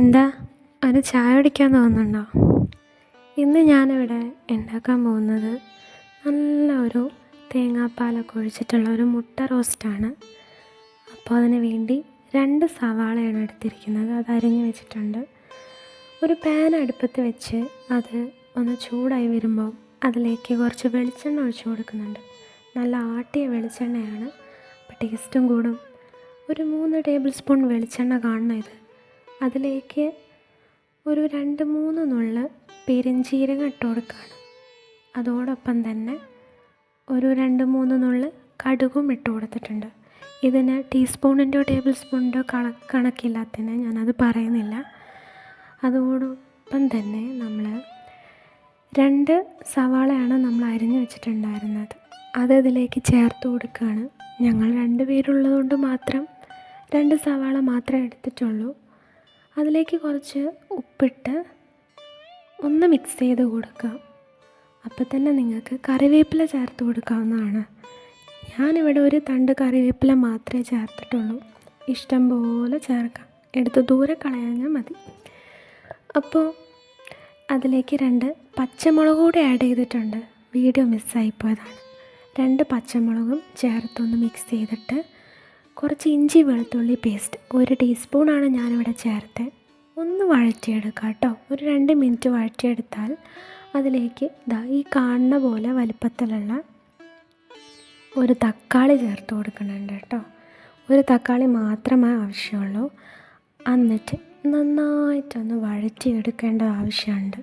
എന്താ? ഒരു ചായ കുടിക്കാൻ തോന്നുന്നുണ്ടോ? ഇന്ന് ഞാനിവിടെ ഉണ്ടാക്കാൻ പോകുന്നത് നല്ല ഒരു തേങ്ങാപ്പാലൊക്കെ ഒഴിച്ചിട്ടുള്ള ഒരു മുട്ട റോസ്റ്റാണ് അപ്പോൾ അതിന് വേണ്ടി രണ്ട് സവാളയാണ് എടുത്തിരിക്കുന്നത്. അത് അരിഞ്ഞ് വെച്ചിട്ടുണ്ട്. ഒരു പാൻ അടുപ്പത്ത് വെച്ച് അത് ഒന്ന് ചൂടായി വരുമ്പോൾ അതിലേക്ക് കുറച്ച് വെളിച്ചെണ്ണ ഒഴിച്ചു കൊടുക്കുന്നുണ്ട്. നല്ല ആട്ടിയ വെളിച്ചെണ്ണയാണ്. അപ്പോൾ ടേസ്റ്റും കൂടും. ഒരു മൂന്ന് ടേബിൾ സ്പൂൺ വെളിച്ചെണ്ണ കാണണം ഇത്. അതിലേക്ക് ഒരു രണ്ട് മൂന്ന് നുള്ള് പെരുംജീരകം ഇട്ട് കൊടുക്കുകയാണ് അതോടൊപ്പം തന്നെ ഒരു രണ്ട് മൂന്ന് നുള്ള് കടുകും ഇട്ട് കൊടുത്തിട്ടുണ്ട്. ഇതിന് ടീസ്പൂണിന്റെയോ ടേബിൾ സ്പൂണിന്റെയോ കണ കണക്കില്ലാത്തതിന് ഞാനത് പറയുന്നില്ല. അതോടൊപ്പം തന്നെ നമ്മൾ രണ്ട് സവാളയാണ് നമ്മൾ അരിഞ്ഞു വെച്ചിട്ടുണ്ടായിരുന്നത്. അത് ഇതിലേക്ക് ചേർത്ത് കൊടുക്കുകയാണ് ഞങ്ങൾ രണ്ട് പേരുള്ളതുകൊണ്ട് മാത്രം രണ്ട് സവാള മാത്രമേ എടുത്തിട്ടുള്ളൂ. അതിലേക്ക് കുറച്ച് ഉപ്പിട്ട് ഒന്ന് മിക്സ് ചെയ്ത് കൊടുക്കുക അപ്പം തന്നെ നിങ്ങൾക്ക് കറിവേപ്പില ചേർത്ത് കൊടുക്കാവുന്നതാണ്. ഞാനിവിടെ ഒരു തണ്ട് കറിവേപ്പില മാത്രമേ ചേർത്തിട്ടുള്ളൂ. ഇഷ്ടം പോലെ ചേർക്കാം. എടുത്ത് ദൂരെ കളയാഞ്ഞാൽ മതി. അപ്പോൾ അതിലേക്ക് രണ്ട് പച്ചമുളക് കൂടി ആഡ് ചെയ്തിട്ടുണ്ട്. വീഡിയോ മിസ്സായിപ്പോയതാണ് രണ്ട് പച്ചമുളകും ചേർത്തൊന്ന് മിക്സ് ചെയ്തിട്ട് കുറച്ച് ഇഞ്ചി വെളുത്തുള്ളി പേസ്റ്റ് ഒരു ടീസ്പൂണാണ് ഞാനിവിടെ ചേർത്ത്. ഒന്ന് വഴറ്റിയെടുക്കുക കേട്ടോ. ഒരു രണ്ട് മിനിറ്റ് വഴറ്റിയെടുത്താൽ അതിലേക്ക് ഇതാ ഈ കാണുന്ന പോലെ വലിപ്പത്തിലുള്ള ഒരു തക്കാളി ചേർത്ത് കൊടുക്കുന്നുണ്ട് കേട്ടോ. ഒരു തക്കാളി മാത്രമേ ആവശ്യമുള്ളൂ. എന്നിട്ട് നന്നായിട്ടൊന്ന് വഴറ്റിയെടുക്കേണ്ട ആവശ്യമുണ്ട്.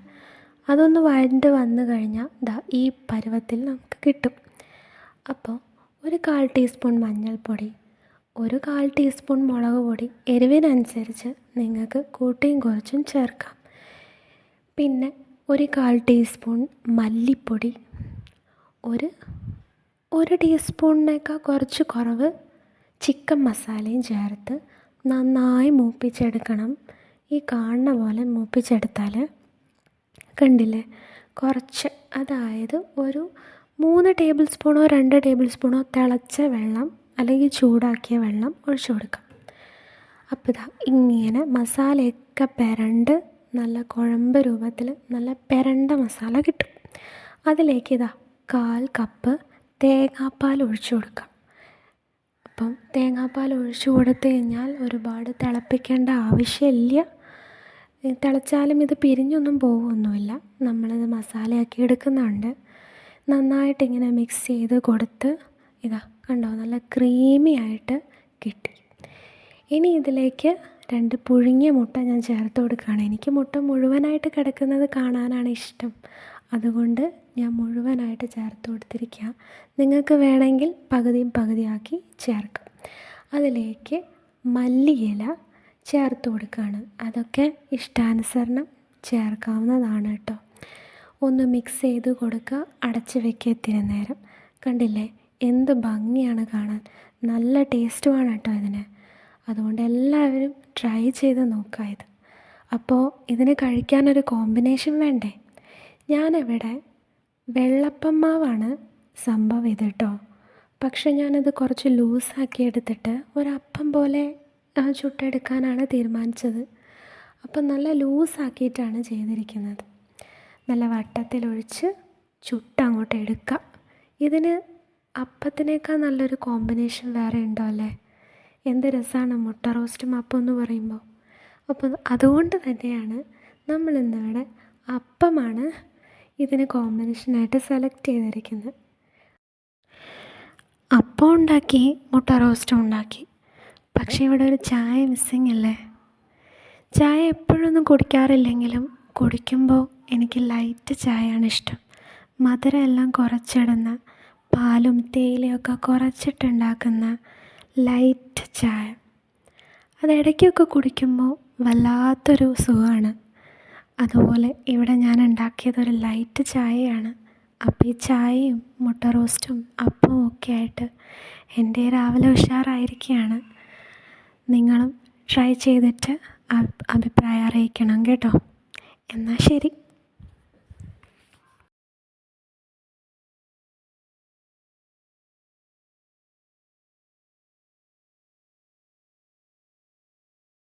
അതൊന്ന് വഴണ്ട് വന്നു കഴിഞ്ഞാൽ ദാ ഈ പരുവത്തിൽ നമുക്ക് കിട്ടും. അപ്പോൾ ഒരു കാൽ ടീസ്പൂൺ മഞ്ഞൾപ്പൊടി ഒരു കാൽ ടീസ്പൂൺ മുളക് പൊടി എരിവിനനുസരിച്ച് നിങ്ങൾക്ക് കൂട്ടിയും കുറച്ചും ചേർക്കാം. പിന്നെ ഒരു കാൽ ടീസ്പൂൺ മല്ലിപ്പൊടി ഒരു ഒരു ടീസ്പൂണിനേക്കാൾ കുറച്ച് കുറവ് ചിക്കൻ മസാലയും ചേർത്ത് നന്നായി മൂപ്പിച്ചെടുക്കണം. ഈ കാണുന്ന പോലെ മൂപ്പിച്ചെടുത്താൽ കണ്ടില്ലേ? കുറച്ച് അതായത് ഒരു മൂന്ന് ടേബിൾ സ്പൂണോ രണ്ട് ടേബിൾ സ്പൂണോ തിളച്ച വെള്ളം അല്ലെങ്കിൽ ചൂടാക്കിയ വെള്ളം ഒഴിച്ചു കൊടുക്കാം. അപ്പോൾ ഇതാ ഇങ്ങനെ മസാലയൊക്കെ പെരണ്ട് നല്ല കുഴമ്പ് രൂപത്തിൽ നല്ല പെരണ്ട മസാല കിട്ടും. അതിലേക്ക് ഇതാ കാൽ കപ്പ് തേങ്ങാപ്പാൽ ഒഴിച്ചു കൊടുക്കാം. അപ്പം തേങ്ങാപ്പാൽ ഒഴിച്ചു കൊടുത്തു കഴിഞ്ഞാൽ ഒരുപാട് തിളപ്പിക്കേണ്ട ആവശ്യമില്ല. തിളച്ചാലും ഇത് പിരിഞ്ഞൊന്നും പോവുമൊന്നുമില്ല നമ്മളിത് മസാലയാക്കി എടുക്കുന്നുണ്ട്. നന്നായിട്ടിങ്ങനെ മിക്സ് ചെയ്ത് കൊടുത്ത് ഇതാ കണ്ടോ? നല്ല ക്രീമി ആയിട്ട് കിട്ടി. ഇനി ഇതിലേക്ക് രണ്ട് പുഴുങ്ങിയ മുട്ട ഞാൻ ചേർത്ത് കൊടുക്കുകയാണ്. എനിക്ക് മുട്ട മുഴുവനായിട്ട് കിടക്കുന്നത് കാണാനാണ് ഇഷ്ടം. അതുകൊണ്ട് ഞാൻ മുഴുവനായിട്ട് ചേർത്ത് കൊടുത്തിരിക്കുക നിങ്ങൾക്ക് വേണമെങ്കിൽ പകുതിയും പകുതിയാക്കി ചേർക്കാം. അതിലേക്ക് മല്ലിയില ചേർത്ത് കൊടുക്കുകയാണ്. അതൊക്കെ ഇഷ്ടാനുസരണം ചേർക്കാവുന്നതാണ് കേട്ടോ. ഒന്ന് മിക്സ് ചെയ്ത് കൊടുക്കുക. അടച്ച് വെക്കുക ഇത്തിരി നേരം. കണ്ടില്ലേ? എന്ത് ഭംഗിയാണ് കാണാൻ. നല്ല ടേസ്റ്റുമാണ് കേട്ടോ ഇതിന്. അതുകൊണ്ട് എല്ലാവരും ട്രൈ ചെയ്ത് നോക്കുക ഇത്. അപ്പോൾ ഇതിന് കഴിക്കാനൊരു കോമ്പിനേഷൻ വേണ്ടേ? ഞാനിവിടെ വെള്ളപ്പം മാവാണ് സംഭവം ഇത് കേട്ടോ. പക്ഷെ ഞാനത് കുറച്ച് ലൂസാക്കി എടുത്തിട്ട് ഒരപ്പം പോലെ ചുട്ടെടുക്കാനാണ് തീരുമാനിച്ചത്. അപ്പം നല്ല ലൂസാക്കിയിട്ടാണ് ചെയ്തിരിക്കുന്നത്. നല്ല വട്ടത്തിലൊഴിച്ച് ചുട്ടങ്ങോട്ട് എടുക്കുക ഇതിന് അപ്പത്തിനേക്കാൾ നല്ലൊരു കോമ്പിനേഷൻ വേറെ ഉണ്ടോ അല്ലേ? എന്ത് രസമാണ് മുട്ട റോസ്റ്റും അപ്പം എന്ന് പറയുമ്പോൾ അപ്പോൾ അതുകൊണ്ട് തന്നെയാണ് നമ്മൾ ഇന്നിവിടെ അപ്പമാണ് ഇതിന് കോമ്പിനേഷനായിട്ട് സെലക്ട് ചെയ്തിരിക്കുന്നത്. അപ്പം ഉണ്ടാക്കി മുട്ട റോസ്റ്റും ഉണ്ടാക്കി. പക്ഷേ ഇവിടെ ഒരു ചായ മിസ്സിങ് അല്ലേ? ചായ എപ്പോഴൊന്നും കുടിക്കാറില്ലെങ്കിലും കുടിക്കുമ്പോൾ എനിക്ക് ലൈറ്റ് ചായയാണ് ഇഷ്ടം. മധുരം എല്ലാം കുറച്ചിടുന്ന പാലും തേയിലയൊക്കെ കുറച്ചിട്ടുണ്ടാക്കുന്ന ലൈറ്റ് ചായ. അത് ഇടയ്ക്കൊക്കെ കുടിക്കുമ്പോൾ വല്ലാത്തൊരു സുഖമാണ്. അതുപോലെ ഇവിടെ ഞാൻ ഉണ്ടാക്കിയതൊരു ലൈറ്റ് ചായയാണ്. അപ്പോൾ ഈ ചായയും മുട്ട റോസ്റ്റും അപ്പവും ഒക്കെ ആയിട്ട് എന്റെ രാവിലെ ഉഷാറായിരിക്കുകയാണ്. നിങ്ങളും ട്രൈ ചെയ്തിട്ട് അഭിപ്രായം അറിയിക്കണം കേട്ടോ. എന്നാൽ ശരി.